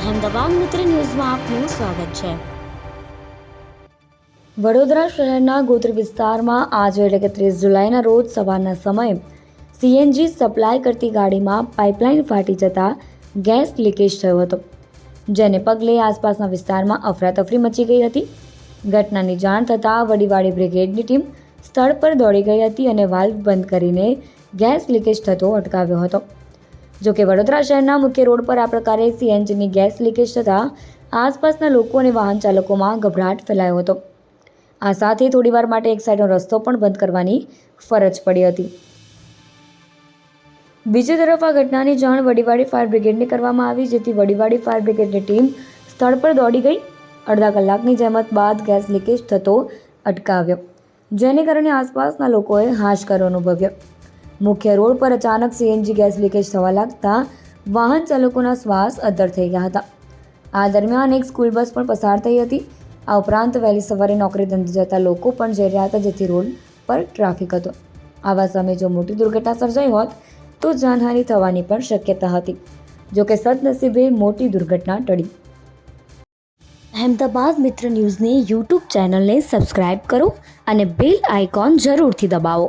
અહેમદાબાદ મિત્ર ન્યૂઝમાં આપનું સ્વાગત છે. વડોદરા શહેરના ગોત્ર વિસ્તારમાં આજે એટલે કે ત્રીસ જુલાઈના રોજ સવારના સમયે સીએનજી સપ્લાય કરતી ગાડીમાં પાઇપલાઇન ફાટી જતા ગેસ લીકેજ થયો હતો. જેને પગલે આસપાસના વિસ્તારમાં અફરાતફરી મચી ગઈ હતી. ઘટનાની જાણ થતાં વડીવાડી બ્રિગેડની ટીમ સ્થળ પર દોડી ગઈ હતી અને વાલ્વ બંધ કરીને ગેસ લીકેજ થતો અટકાવ્યો હતો. જો કે વડોદરા શહેરના મુખ્ય રોડ પર આ પ્રકારે સીએનજીની ગેસ લીકેજ થતાં આસપાસના લોકો અને વાહન ચાલકોમાં ગભરાટ ફેલાયો હતો. આ સાથે થોડીવાર માટે એક સાઈડનો રસ્તો પણ બંધ કરવાની ફરજ પડી હતી. બીજી તરફ આ ઘટનાની જાણ વડીવાડી ફાયર બ્રિગેડને કરવામાં આવી, જેથી વડીવાડી ફાયર બ્રિગેડની ટીમ સ્થળ પર દોડી ગઈ. અડધા કલાકની જહેમત બાદ ગેસ લીકેજ થતો અટકાવ્યો, જેને કારણે આસપાસના લોકોએ હાશકારો અનુભવ્યો. મુખ્ય રોડ પર અચાનક સીએનજી ગેસ લીકેજ થવા લાગતા વાહન ચાલકોના શ્વાસ અદ્ધર થઈ ગયા હતા. આ દરમિયાન એક સ્કૂલ બસ પણ પસાર થઈ હતી. આ ઉપરાંત વહેલી સવારે નોકરી ધંધે જતા લોકો પણ જઈ રહ્યા હતા જેથી રોડ પર ટ્રાફિક હતો. આવા સમયે જો મોટી દુર્ઘટના સર્જાઈ હોત, તો જાનહાનિ થવાની પણ શક્યતા હતી. જોકે સદનસીબે મોટી દુર્ઘટના ટળી. અહેમદાબાદ મિત્ર ન્યૂઝની યુટ્યુબ ચેનલને સબસ્ક્રાઇબ કરો અને બેલ આઇકોન જરૂરથી દબાવો.